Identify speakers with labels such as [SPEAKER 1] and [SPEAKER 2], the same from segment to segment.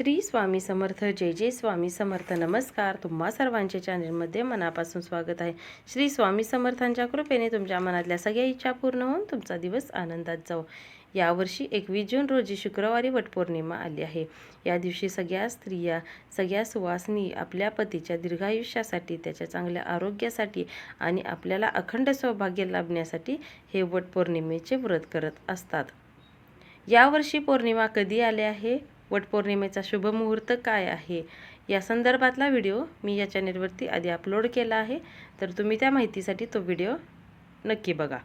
[SPEAKER 1] श्री स्वामी समर्थ जय जय स्वामी समर्थ. नमस्कार. तुम्हा सर्वांचे चॅनलमध्ये मनापासून स्वागत आहे. श्री स्वामी समर्थांच्या कृपेने तुमच्या मनातल्या सगळ्या इच्छा पूर्ण होऊन तुमचा दिवस आनंदात जाऊ यावर्षी एकवीस जून रोजी शुक्रवारी वटपौर्णिमा आली आहे. या दिवशी सगळ्या स्त्रिया सगळ्या सुवासनी आपल्या पतीच्या दीर्घायुष्यासाठी त्याच्या चांगल्या आरोग्यासाठी आणि आपल्याला अखंड सौभाग्य लाभण्यासाठी हे वटपौर्णिमेचे व्रत करत असतात. यावर्षी पौर्णिमा कधी आले आहे? वटपौर्णिमेचा शुभ मुहूर्त काय आहे? या संदर्भातला व्हिडिओ मी या चॅनेलवरती आधी अपलोड केला आहे. तर तुम्ही त्या माहितीसाठी तो व्हिडिओ नक्की बघा.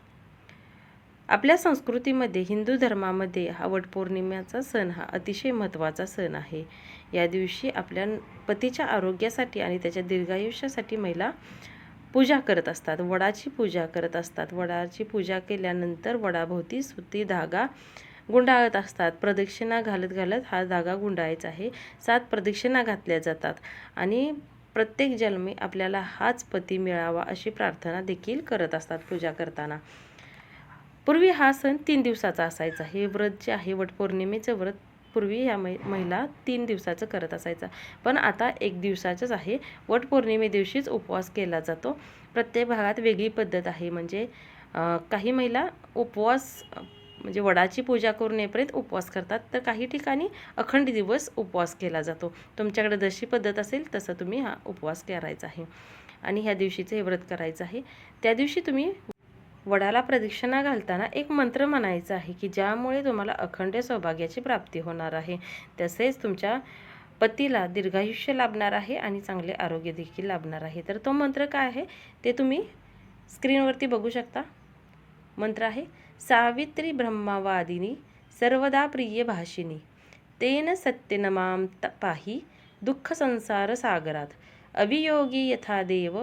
[SPEAKER 1] आपल्या संस्कृतीमध्ये हिंदू धर्मामध्ये हा वटपौर्णिमेचा सण हा अतिशय महत्त्वाचा सण आहे. या दिवशी आपल्या पतीच्या आरोग्यासाठी आणि त्याच्या दीर्घायुष्यासाठी महिला पूजा करत असतात. वडाची पूजा करत असतात. वडाची पूजा केल्यानंतर वडाभोवती सुती धागा गुंडाळत असतात. प्रदक्षिणा घालत घालत हा धागा गुंडाळायचा आहे. सात प्रदक्षिणा घातल्या जातात आणि प्रत्येक जन्मी आपल्याला हाच पती मिळावा अशी प्रार्थना देखील करत असतात पूजा करताना. पूर्वी हा सण तीन दिवसाचा असायचा. हे व्रत जे आहे वटपौर्णिमेचं व्रत पूर्वी ह्या मै महिला तीन दिवसाचं करत असायचा. पण आता एक दिवसाचंच आहे. वटपौर्णिमे दिवशीच उपवास केला जातो. प्रत्येक भागात वेगळी पद्धत आहे. म्हणजे काही महिला उपवास म्हणजे वडाची पूजा करून येईपर्यंत उपवास करतात. तर काही ठिकाणी अखंड दिवस उपवास केला जातो. तुमच्याकडे जशी पद्धत असेल तसं तुम्ही हा उपवास करायचा आहे. आणि ह्या दिवशीचं हे व्रत करायचं आहे. त्या दिवशी तुम्ही वडाला प्रदक्षिणा घालताना एक मंत्र म्हणायचा आहे की ज्यामुळे तुम्हाला अखंड सौभाग्याची प्राप्ती होणार आहे. तसेच तुमच्या पतीला दीर्घायुष्य लाभणार आहे आणि चांगले आरोग्य देखील लाभणार आहे. तर तो मंत्र काय आहे? ते तुम्ही स्क्रीनवरती बघू शकता. मंत्र आहे सावित्री ब्रह्मवादिनी सर्वदा प्रिय भाषिनी तेन सत्यनमाम पाहि पाही दुःख संसार सागरात। अभियोगी यथा देव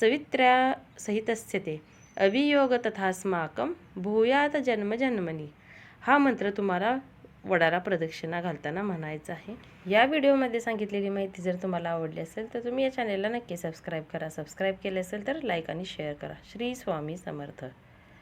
[SPEAKER 1] सवित्र्या सहितस्य ते अभियोग तथास्माकं भूयात जन्मजन्मनी हा मंत्र तुम्हाला वडाला प्रदक्षिणा घालताना म्हणायचा आहे. या व्हिडिओमध्ये सांगितलेली माहिती जर तुम्हाला आवडली असेल तर तुम्ही या चॅनेलला नक्की सबस्क्राईब करा. सबस्क्राईब केले असेल तर लाईक आणि शेअर करा. श्री स्वामी समर्थ.